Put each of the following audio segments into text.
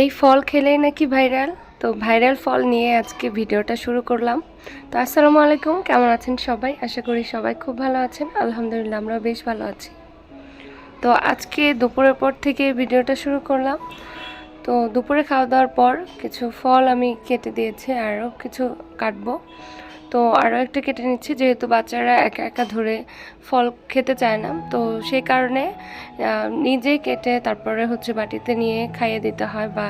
এই ফল খেলেই নাকি ভাইরাল? তো ভাইরাল ফল নিয়ে আজকে ভিডিওটা শুরু করলাম। তো আসসালামু আলাইকুম, কেমন আছেন সবাই? আশা করি সবাই খুব ভালো আছেন। আলহামদুলিল্লাহ, আমরাও বেশ ভালো আছি। তো আজকে দুপুরের পর থেকে ভিডিওটা শুরু করলাম। তো দুপুরে খাওয়া দাওয়ার পর কিছু ফল আমি কেটে দিয়েছি, আরও কিছু কাটবো। তো আরও একটা কেটে নিচ্ছি, যেহেতু বাচ্চারা একা একা ধরে ফল খেতে চায় না, তো সেই কারণে নিজেই কেটে তারপরে হচ্ছে বাটিতে নিয়ে খাইয়ে দিতে হয় বা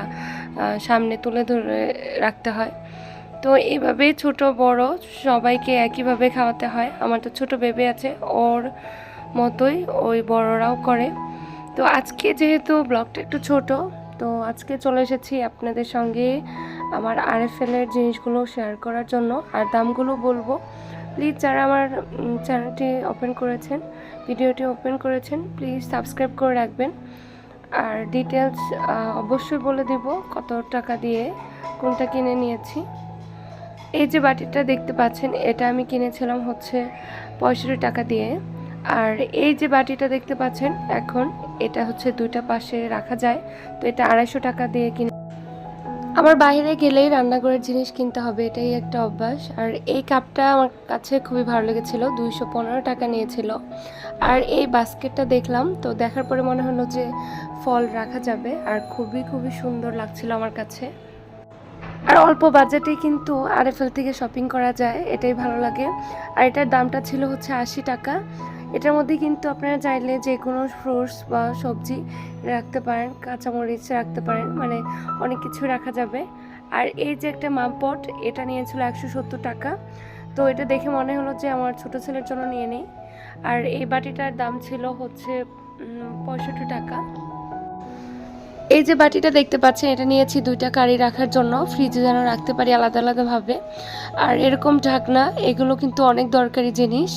সামনে তুলে ধরে রাখতে হয়। তো এইভাবেই ছোট বড় সবাইকে একইভাবে খাওয়াতে হয়। আমার তো ছোট বেবি আছে, ওর মতোই ওই বড়রাও করে। তো আজকে যেহেতু ব্লগটা একটু ছোট, তো আজকে চলে এসেছি আপনাদের সঙ্গে আমার আরএফএলের জিনিসগুলো শেয়ার করার জন্য। আর দামগুলো বলব। প্লিজ যারা আমার চ্যানেলটি ওপেন করেছেন ভিডিওটি ওপেন করেছেন প্লিজ সাবস্ক্রাইব করে রাখবেন। আর ডিটেলস অবশ্যই বলে দিব কত টাকা দিয়ে কোনটা কিনে নিয়েছি। এই যে বাটিটা দেখতে পাচ্ছেন, এটা আমি কিনেছিলাম হচ্ছে পঁয়ষট্টি টাকা দিয়ে। আর এই যে বাটিটা দেখতে পাচ্ছেন, এখন এটা হচ্ছে দুইটা পাশে রাখা যায়। তো এটা আড়াইশো টাকা দিয়ে কিনে আমার বাইরে গেলেই রান্নাঘরের জিনিস কিনতে হবে, এটাই একটা অভ্যাস। আর এই কাপটা আমার কাছে খুবই ভালো লেগেছিল, দুইশো পনেরো টাকা নিয়েছিল। আর এই বাস্কেটটা দেখলাম, তো দেখার পরে মনে হলো যে ফল রাখা যাবে, আর খুবই খুবই সুন্দর লাগছিল আমার কাছে। আর অল্প বাজেটে কিন্তু আরএফএল থেকে শপিং করা যায়, এটাই ভালো লাগে। আর এটার দামটা ছিল হচ্ছে আশি টাকা। এটার মধ্যে কিন্তু আপনারা চাইলে যে কোনো ফ্রুটস বা সবজি রাখতে পারেন, কাঁচামরিচ রাখতে পারেন মানে অনেক কিছু রাখা যাবে। আর এই যে একটা মাপট এটা নিয়েছিল একশো সত্তর টাকা। তো এটা দেখে মনে হলো যে আমার ছোট ছেলের জন্য নিয়ে নিই। আর এই বাটিটার দাম ছিল হচ্ছে পঁয়ষট্টি টাকা। এই যে বাটিটা দেখতে পাচ্ছেন, এটা নিয়েছি দুইটা কারি রাখার জন্য। ফ্রিজে যেন রাখতে পারি আলাদা আলাদাভাবে। আর এরকম ঢাকনা, এগুলো কিন্তু অনেক দরকারি জিনিস।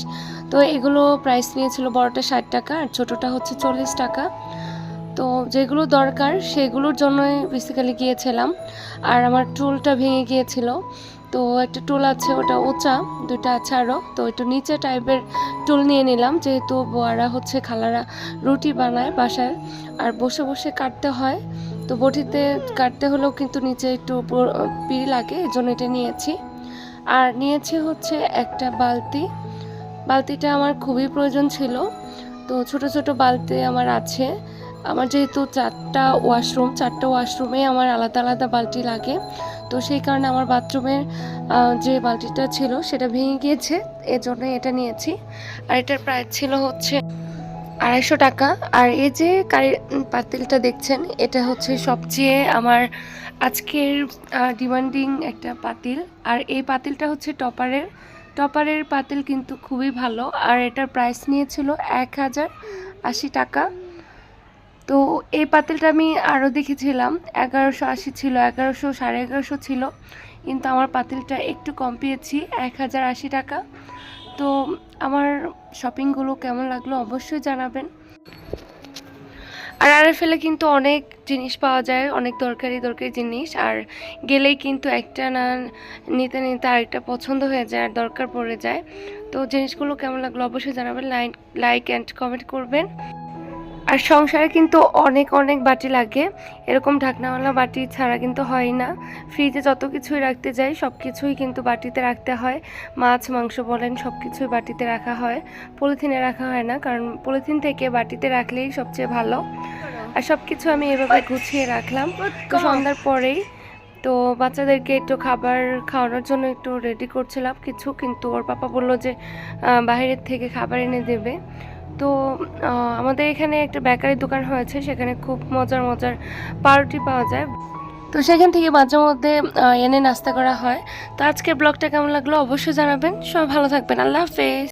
তো এগুলো প্রাইস নিয়েছিল বড়টা ষাট টাকা, আর ছোটোটা হচ্ছে চল্লিশ টাকা। তো যেগুলো দরকার, সেগুলোর জন্যই বেসিক্যালি গিয়েছিলাম। আর আমার টুলটা ভেঙে গিয়েছিল। তো একটা টুল আছে, ওটা উঁচা দুটো আছে আরও তো একটু নিচে টাইপের টুল নিয়ে নিলাম, যেহেতু বোয়ারা হচ্ছে খালারা রুটি বানায় বাসায়। আর বসে বসে কাটতে হয়। তো বটিতে কাটতে হলেও কিন্তু নিচে একটু পিড়ি লাগে এই জন্য এটা নিয়েছি। আর নিয়েছি হচ্ছে একটা বালতি। বালতিটা আমার খুবই প্রয়োজন ছিল। তো ছোট ছোট বালতি আমার আছে। আমার যেহেতু চারটা ওয়াশরুম চারটা ওয়াশরুমে আমার আলাদা আলাদা বালতি লাগে, তো সেই কারণে আমার বাথরুমের যে বালতিটা ছিল সেটা ভেঙে গিয়েছে এজন্য এটা নিয়েছি। আর এটার প্রাইস ছিল হচ্ছে আড়াইশো টাকা। আর এই যে কারি পাতিলটা দেখছেন, এটা হচ্ছে সবচেয়ে আমার আজকের ডিমান্ডিং একটা পাতিল। আর এই পাতিলটা হচ্ছে টপারের টপারের পাতিল কিন্তু খুবই ভালো। আর এটার প্রাইস নিয়েছিল এক হাজার আশি টাকা। তো এই পাতিলটা আমি আরও দেখেছিলাম, এগারোশো আশি ছিল, এগারোশো, সাড়ে এগারোশো ছিল। কিন্তু আমার পাতিলটা একটু কম পেয়েছি, এক হাজার আশি টাকা। তো আমার শপিংগুলো কেমন লাগল অবশ্যই জানাবেন। আর আর ফেলে কিন্তু অনেক জিনিস পাওয়া যায়, অনেক দরকারি দরকারি জিনিস। আর গেলেই কিন্তু একটা না নিতে নিতে আরেকটা পছন্দ হয়ে যায়, আর দরকার পড়ে যায়। তো জিনিসগুলো কেমন লাগল অবশ্যই জানাবেন লাইক লাইক অ্যান্ড কমেন্ট করবেন। আর সংসারে কিন্তু অনেক অনেক বাটি লাগে। এরকম ঢাকনাওয়ালা বাটি ছাড়া কিন্তু হয় না। ফ্রিজে যত কিছুই রাখতে যাই সব কিছুই কিন্তু বাটিতে রাখতে হয়। মাছ মাংস বলেন সব কিছুই বাটিতে রাখা হয়। পলিথিনে রাখা হয় না কারণ পলিথিন থেকে বাটিতে রাখলেই সবচেয়ে ভালো। আর সব কিছু আমি এভাবে গুছিয়ে রাখলাম। তো সন্ধ্যার পরেই তো বাচ্চাদেরকে একটু খাবার খাওয়ানোর জন্য একটু রেডি করছিলাম। কিছু কিন্তু ওর পাপা বলল যে বাইরের থেকে খাবার এনে দেবে। তো আমাদের এখানে একটা বেকারি দোকান হয়েছে, সেখানে খুব মজার মজার পাউরুটি পাওয়া যায়। তো সেখান থেকে মাঝে মধ্যে এনে নাস্তা করা হয়। তো আজকের ব্লগটা কেমন লাগল অবশ্যই জানাবেন। সবাই ভালো থাকবেন। আল্লাহ হাফেজ।